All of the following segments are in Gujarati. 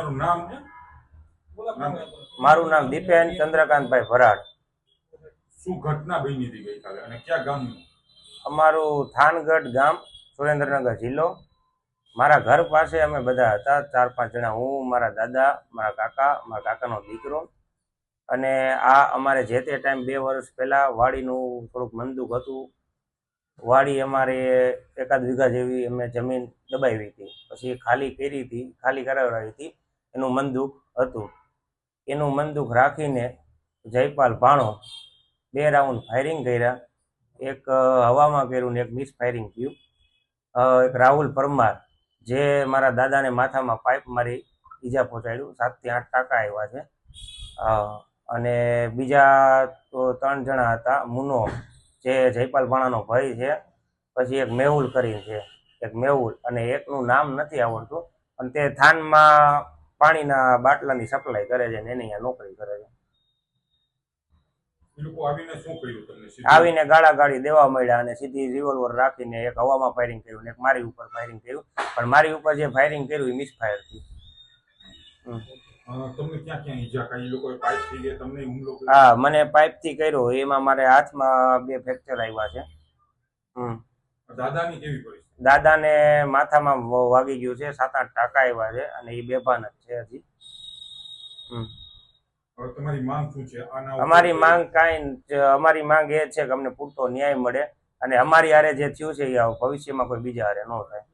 તમારું નામ મારું નામ દીપેન ચંદ્રકાંતભાઈ ભરાડ. શું ઘટના બની હતી ગઈકાલે? અને ક્યાં ગામનું? અમારું થાનગઢ ગામ સુરેન્દ્રનગર જિલ્લો. મારા ઘર પાસે અમે બધા હતા ચાર પાંચ જણા. હું મારા દાદા મારા કાકા મારા કાકાનો દીકરો. અને આ અમારે જે તે ટાઈમ બે વર્ષ પહેલાં વાડીનું થોડુંક મંદુક હતું. વાડી અમારે એકાદ વીઘા જેવી અમે જમીન દબાવી હતી. પછી ખાલી કરી હતી ખાલી કરાવડાવી હતી. એનું મંદુક હતું. એનું મંદુક રાખીને જયપાલ ભાણો બે રાઉન્ડ ફાયરિંગ કર્યા. એક હવામાં કર્યું ને એક મિસ ફાયરિંગ થયું. એક રાહુલ પરમાર જે મારા દાદાને માથામાં પાઇપ મારી ઈજા પહોંચાડ્યું. સાતથી આઠ ટાંકા આવ્યા છે. અને બીજા તો ત્રણ જણા હતા. મુનો જે જયપાલ ભાણાનો ભાઈ છે. પછી એક મેહુલ કરીને છે. એક મેહુલ અને એકનું નામ નથી આવડતું. અને તે થાનમાં પાણીના બાટલાની સપ્લાય કરે છે ને એની અહીંયા નોકરી કરે છે. આવીને ગાળા ગાળી દેવા મળ્યા અને સીધી રિવોલ્વર રાખીને એક હવામાં ફાયરિંગ કર્યું ને એક મારી ઉપર ફાયરિંગ કર્યું. પણ મારી ઉપર જે ફાયરિંગ કર્યું એ મિસફાયર થયું. તમને ક્યાં ક્યાં ઈજા કાંઈ? એ પાઇપ થઈ ગયા તમને હુમલો હા મને પાઇપથી કર્યો. એમાં મારે હાથમાં બે ફ્રેક્ચર આવ્યા છે. હમ. દાદાની કેવી પરિસ્થિતિ? દાદાને માથામાં વાગી ગયું છે સાત આઠ ટાંકા આવ્યા છે અને એ બેભાન જ છે હજી. તમારી માંગ શું છે? અમારી માંગ કાંઈ અમારી માંગ એ છે કે અમને પૂરતો ન્યાય મળે અને અમારી હારે જે થયું છે એ ભવિષ્યમાં કોઈ બીજા હારે ન થાય.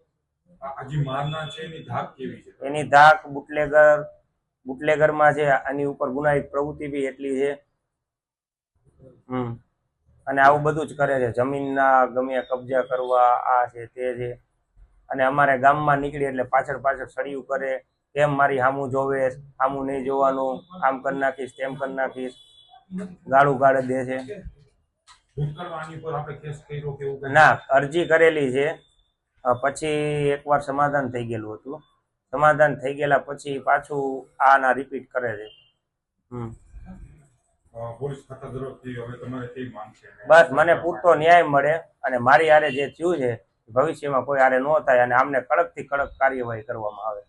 છે એની ધાક કેવી છે? એની ધાક બુટલેગર બુટલેગરમાં છે આની ઉપર ગુનાહિત પ્રવૃત્તિ બી એટલી છે. હમ. અને આવું બધું જ કરે છે. જમીનના ગમે કબજા કરવા, આ છે, તે છે. અને અમારે ગામમાં નીકળી એટલે પાછળ પાછળ સળિયું કરે. કેમ મારી હામું જોવે, હામું નહીં જોવાનું, આમ કરી નાખીશ, તેમ કરી નાખીશ. ગાળું ગાળે દે છે? ના, અરજી કરેલી છે. પછી એકવાર સમાધાન થઈ ગયેલું હતું. સમાધાન થઈ ગયેલા પછી પાછું આના રિપીટ કરે છે. હમ. બસ, મને પૂરતો ન્યાય મળે અને મારી હારે જે થયું છે, ભવિષ્યમાં કોઈ હારે ન થાય અને આમને કડકથી કડક કાર્યવાહી કરવામાં આવે.